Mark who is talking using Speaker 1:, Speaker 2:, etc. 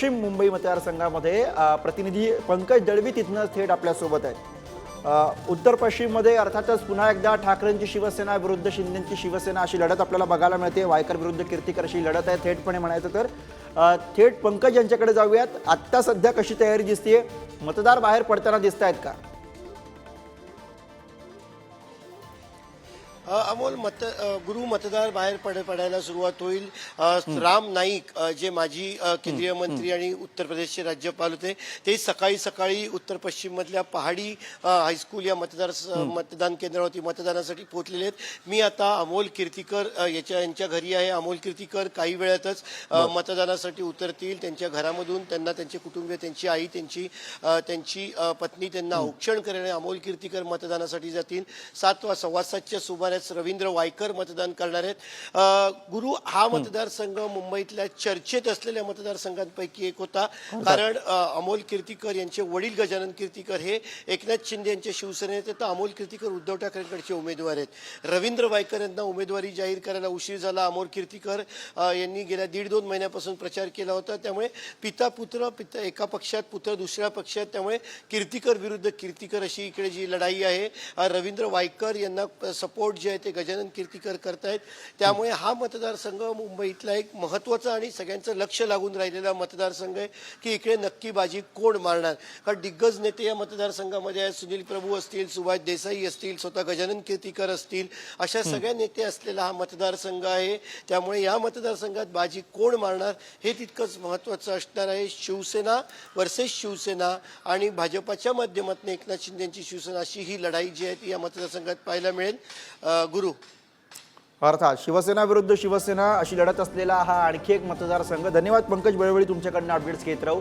Speaker 1: पश्चिम मुंबई मतदारसंघामध्ये प्रतिनिधी पंकज दळवी तिथनं थेट आपल्यासोबत आहेत. उत्तर पश्चिममध्ये अर्थातच पुन्हा एकदा ठाकरेंची शिवसेना विरुद्ध शिंदेची शिवसेना अशी लढत आपल्याला बघायला मिळते. वायकर विरुद्ध कीर्तिकर अशी लढत आहे थेटपणे म्हणायचं तर. थेट पंकज यांच्याकडे जाऊयात. आत्ता सध्या कशी तयारी दिसते मतदार बाहेर पडताना दिसत आहेत का?
Speaker 2: अमोल मत गुरु मतदार बाहेर पड पडायला सुरुवात होईल. राम नाईक जे माजी केंद्रीय मंत्री आणि उत्तर प्रदेशचे राज्यपाल होते ते सकाळी सकाळी उत्तर पश्चिम मधल्या पहाडी हायस्कूल या मतदार मतदान केंद्रावरती मतदानासाठी पोहोचलेले आहेत. मी आता अमोल कीर्तीकर याच्या यांच्या घरी आहे. अमोल कीर्तीकर काही वेळातच मतदानासाठी उतरतील. त्यांच्या घरामधून त्यांना त्यांचे कुटुंबीय त्यांची आई त्यांची त्यांची पत्नी त्यांना औक्षण करणे अमोल कीर्तीकर मतदानासाठी जातील. सात वा सव्वा सातच्या सुमारास रवींद्र वायकर मतदान करणार आहेत. गुरु हा मतदारसंघ मुंबईतल्या चर्चेत असलेल्या मतदारसंघांपैकी एक होता. कारण अ, अमोल कीर्तीकर यांचे वडील गजानन कीर्तीकर हे एकनाथ शिंदे यांचे शिवसेनेत तर अमोल कीर्तीकर उद्धव ठाकरेंकडचे उमेदवार आहेत. रवींद्र वायकर यांना उमेदवारी जाहीर करायला उशीर झाला. अमोल कीर्तीकर यांनी गेल्या दीड दोन महिन्यापासून प्रचार केला होता. त्यामुळे पिता पुत्र पिता एका पक्षात पुत्र दुसऱ्या पक्षात. त्यामुळे कीर्तीकर विरुद्ध कीर्तीकर अशी इकडे जी लढाई आहे. रवींद्र वायकर यांना सपोर्ट जे आहे ते गजानन कीर्तीकर करतायत. त्यामुळे हा मतदारसंघ मुंबईतला एक महत्त्वाचा आणि सगळ्यांचं लक्ष लागून राहिलेला मतदारसंघ आहे की इकडे नक्की बाजी कोण मारणार? कारण दिग्गज नेते या मतदारसंघामध्ये आहेत. सुनील प्रभू असतील सुभाष देसाई असतील स्वतः गजानन कीर्तीकर असतील अशा सगळ्या नेते असलेला हा मतदारसंघ आहे. त्यामुळे या मतदारसंघात बाजी कोण मारणार? हे तितकंच महत्वाचं असणार आहे. शिवसेना वर्सेस शिवसेना आणि भाजपाच्या माध्यमातून एकनाथ शिंदेची शिवसेना अशी ही लढाई जी आहे ती या मतदारसंघात पाहायला मिळेल. गुरु.
Speaker 1: अर्थात शिवसेना विरुद्ध शिवसेना अशी लढत असलेला हा आणखी एक मतदारसंघ. धन्यवाद पंकज वेळोवेळी तुमच्याकडनं अपडेट्स घेत राहू.